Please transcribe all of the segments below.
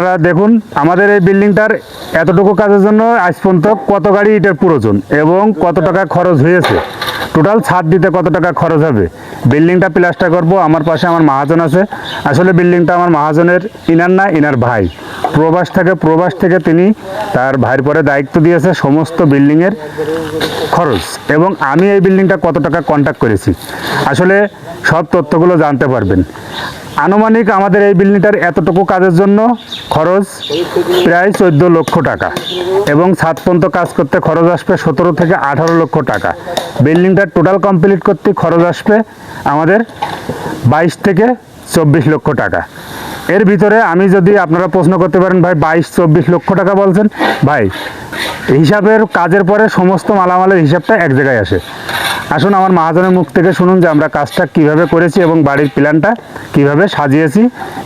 আপনারা দেখুন, আমাদের এই বিল্ডিংটার এতটুকু কাজের জন্য আজ পর্যন্ত কত গাড়ি ইটের প্রয়োজন এবং কত টাকা খরচ হয়েছে? টোটাল ছাদ দিতে কত টাকা খরচ হবে? বিল্ডিংটা প্লাস্টার করব, আমার পাশে আমার মহাজন আছে। আসলে বিল্ডিংটা আমার মহাজনের ইনার না, ইনার ভাই। প্রবাস থেকে প্রবাস থেকে তিনি তার ভাইয়ের পরে দায়িত্ব দিয়েছে সমস্ত বিল্ডিংয়ের খরচ। এবং আমি এই বিল্ডিংটা কত টাকা কন্ট্যাক্ট করেছি? আসলে সব তথ্যগুলো জানতে পারবেন। আনুমানিক আমাদের এই বিল্ডিংটার এতটুকু কাজের জন্য খরচ প্রায় চোদ্দ লক্ষ টাকা এবং সাত পর্যন্ত কাজ করতে খরচ আসবে সতেরো থেকে আঠারো লক্ষ টাকা। বিল্ডিংটা টোটাল কমপ্লিট করতে খরচ আসবে আমাদের বাইশ থেকে চব্বিশ লক্ষ টাকা। এর ভিতরে আমি যদি আপনারা প্রশ্ন করতে পারেন, ভাই, বাইশ, চব্বিশ লক্ষ টাকা বলছেন? ভাই, হিসাবের কাজের পরে সমস্ত মালামালের হিসাবটা এক জায়গায় আসে। আসুন আমার মহাজনের মুখ থেকে শুনুন যে আমরা কাজটা কীভাবে করেছি এবং বাড়ির প্ল্যানটা কীভাবে সাজিয়েছি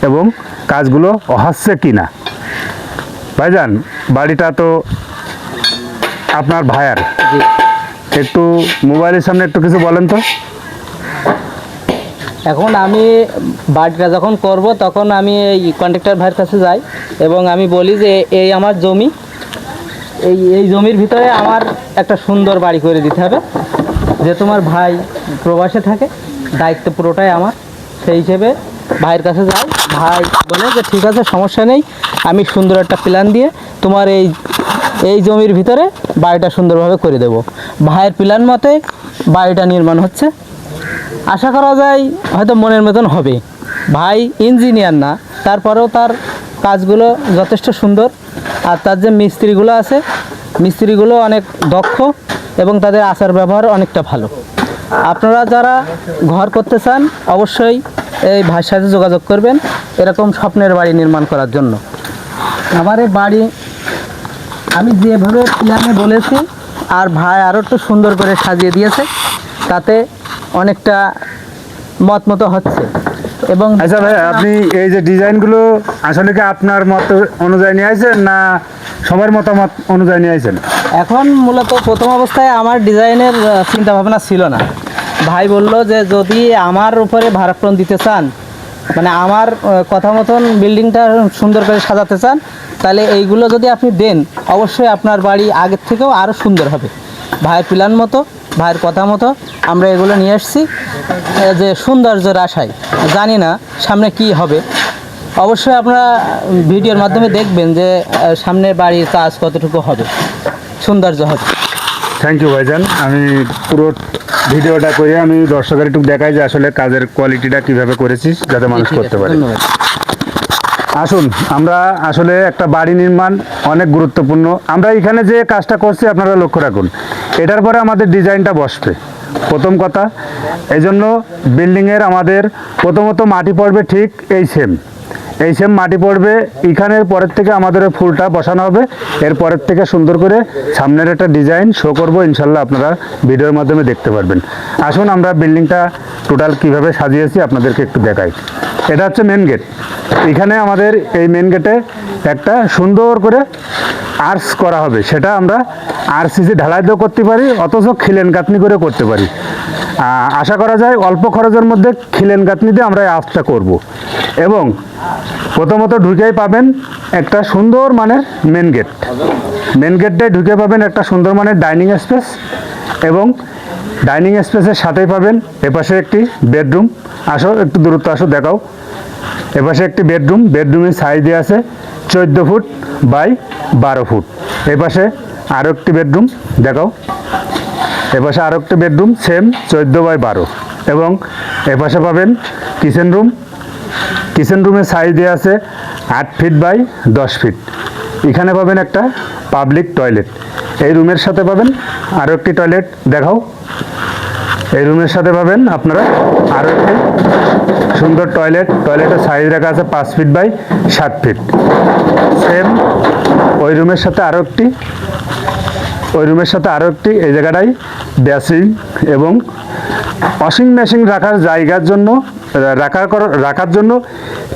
এবং কাজগুলো হচ্ছে কি না ভাইজান বাড়িটা তো আপনার ভায়ার একটু মোবাইলের সামনে একটু কিছু বলেন তো। এখন আমি বাড়িটা যখন করব তখন আমি এই কন্ট্রাক্টর ভাইয়ের কাছে যাই এবং আমি বলি যে এই আমার জমি এই এই জমির ভিতরে আমার একটা সুন্দর বাড়ি করে দিতে হবে। যে তোমার ভাই প্রবাসে থাকে, দায়িত্ব পুরোটাই আমার। সেই হিসেবে ভাইয়ের কাছে যাই। ভাই বলে যে, ঠিক আছে, সমস্যা নেই। আমি সুন্দর একটা প্ল্যান দিয়ে তোমার এই এই জমির ভিতরে বাড়িটা সুন্দরভাবে করে দেব। ভাইয়ের প্ল্যান মতে বাড়িটা নির্মাণ হচ্ছে। আশা করা যায় হয়তো মনের মতন হবে। ভাই ইঞ্জিনিয়ার না, তারপরেও তার কাজগুলো যথেষ্ট সুন্দর। আর তার যে মিস্ত্রিগুলো আছে, মিস্ত্রিগুলো অনেক দক্ষ। এবং তাদের আচার ব্যবহার অনেকটা ভালো। আপনারা যারা ঘর করতে চান, অবশ্যই এই ভাইয়ের সাথে যোগাযোগ করবেন এরকম স্বপ্নের বাড়ি নির্মাণ করার জন্য। আমার এই বাড়ি আমি যেভাবে প্ল্যানে বলেছি, আর ভাই আরও একটু সুন্দর করে সাজিয়ে দিয়েছে, তাতে অনেকটা মত মতো হচ্ছে। এবং আচ্ছা ভাই, আপনি এই যে ডিজাইনগুলো আসলে কি আপনার মত অনুযায়ী নিয়ে আসেন না সবার মতামত অনুযায়ী নিয়ে আসেন এখন মূলত প্রথম অবস্থায় আমার ডিজাইনের চিন্তা ভাবনা ছিল না। ভাই বলল যে যদি আমার উপরে ভাড়াপ্রণ দিতে চান মানে আমার কথা মতন বিল্ডিংটা সুন্দর করে সাজাতে চান, তাহলে এইগুলো যদি আপনি দেন, অবশ্যই আপনার বাড়ি আগের থেকেও আরও সুন্দর হবে। ভাইয়ের প্ল্যান মতো, ভাইয়ের কথা মতো আমরা এগুলো নিয়ে এসেছি যে সৌন্দর্যের আশায়। জানি না সামনে কি হবে। অবশ্যই আপনারা ভিডিওর মাধ্যমে দেখবেন যে আহ, সামনে বাড়ির কাজ কতটুকু হবে সৌন্দর্য হবে। থ্যাংক ইউ ভাইজান। আমি পুরো ভিডিওটা করে আমি দর্শকের একটু দেখাই যে আসলে কাজের কোয়ালিটিটা কীভাবে করেছিস যাতে মানুষ করতে পারে। আসুন আমরা আসলে একটা বাড়ি নির্মাণ অনেক গুরুত্বপূর্ণ। আমরা এখানে যে কাজটা করছি আপনারা লক্ষ্য রাখুন। এটার পরে আমাদের ডিজাইনটা বসবে। প্রথম কথা এই জন্য বিল্ডিংয়ের আমাদের প্রথমত মাটি পড়বে ঠিক এই সেম এই সেম মাটি পড়বে। এখানের পরের থেকে আমাদের ফুলটা বসানো হবে। এর পরের থেকে সুন্দর করে সামনের একটা ডিজাইন শো করব। ইনশাল্লাহ আপনারা ভিডিওর মাধ্যমে দেখতে পারবেন। আসুন আমরা বিল্ডিংটা টোটাল কীভাবে সাজিয়েছি আপনাদেরকে একটু দেখাই। এটা হচ্ছে মেন গেট এখানে আমাদের এই মেন গেটে একটা সুন্দর করে আর্টস করা হবে। সেটা আমরা আরসিসি ঢালাই দিয়েও করতে পারি, অথচ খিলেন গাঁথনি করে করতে পারি। আশা করা যায় অল্প খরচের মধ্যে খিলেন গাঁথনি দিয়ে আমরা এই করব। এবং প্রথমত ঢুকেই পাবেন একটা সুন্দর মানের মেন গেট মেন গেটটায় ঢুকে পাবেন একটা সুন্দর মানের ডাইনিং স্পেস এবং ডাইনিং স্পেসের সাথেই পাবেন এপাশে একটি বেডরুম আসো, একটু দূরত্ব আসো, দেখাও। এপাশে একটি বেডরুম বেডরুমের সাইজে আছে চোদ্দ ফুট বাই বারো ফুট। এপাশে আরও একটি বেডরুম দেখাও। এপাশে আরও একটি বেডরুম সেম চোদ্দ বাই বারো। এবং এপাশে পাবেন কিচেন রুম কিচেন রুমের সাইজ দেওয়া আছে আট ফিট বাই দশ ফিট এখানে পাবেন একটা পাবলিক টয়লেট এই রুমের সাথে পাবেন আরও একটি টয়লেট দেখাও। এই রুমের সাথে পাবেন আপনারা আরও একটি সুন্দর টয়লেট টয়লেটের সাইজ রাখা আছে পাঁচ ফিট বাই সাত ফিট সেম ওই রুমের সাথে আরও একটি ওই রুমের সাথে আরও একটি, এই জায়গাটাই বেসিং এবং ওয়াশিং মেশিন রাখার জায়গার জন্য রাখার রাখার জন্য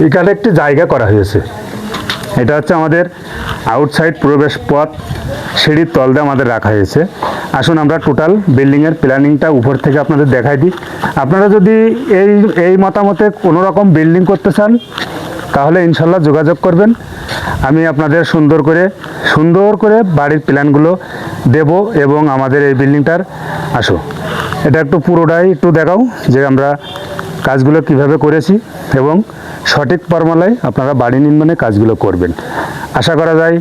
এখানে একটি জায়গা করা হয়েছে। এটা হচ্ছে আমাদের আউটসাইড প্রবেশ পথ, সিঁড়ির তল দিয়ে আমাদের রাখা হয়েছে। আসুন আমরা টোটাল বিল্ডিংয়ের প্ল্যানিংটা উপর থেকে আপনাদের দেখাই দিই। আপনারা যদি এই এই মতামতে কোনো রকম বিল্ডিং করতে চান তাহলে ইনশাল্লাহ যোগাযোগ করবেন। আমি আপনাদের সুন্দর করে সুন্দর করে বাড়ির প্ল্যানগুলো দেব এবং আমাদের এই বিল্ডিংটার আসো। এটা একটু পুরোটাই একটু দেখাও যে আমরা কাজগুলো কীভাবে করেছি এবং সঠিক ফর্মুলায় আপনারা বাড়ি নির্মাণে কাজগুলো করবেন। আশা করা যায়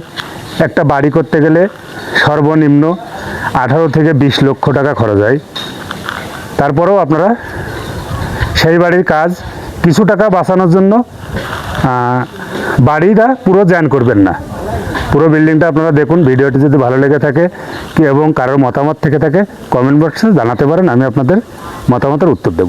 একটা বাড়ি করতে গেলে সর্বনিম্ন আঠারো থেকে বিশ লক্ষ টাকা খরচ হয়। তারপরেও আপনারা সেই বাড়ির কাজ কিছু টাকা বাঁচানোর জন্য বাড়িটা পুরো জ্যান করবেন না। পুরো বিল্ডিংটা আপনারা দেখুন, ভিডিওটি যদি ভালো লেগে থাকে কি এবং কারোর মতামত থেকে থাকে কমেন্ট বক্সে জানাতে পারেন, আমি আপনাদের মতামতের উত্তর দেবো।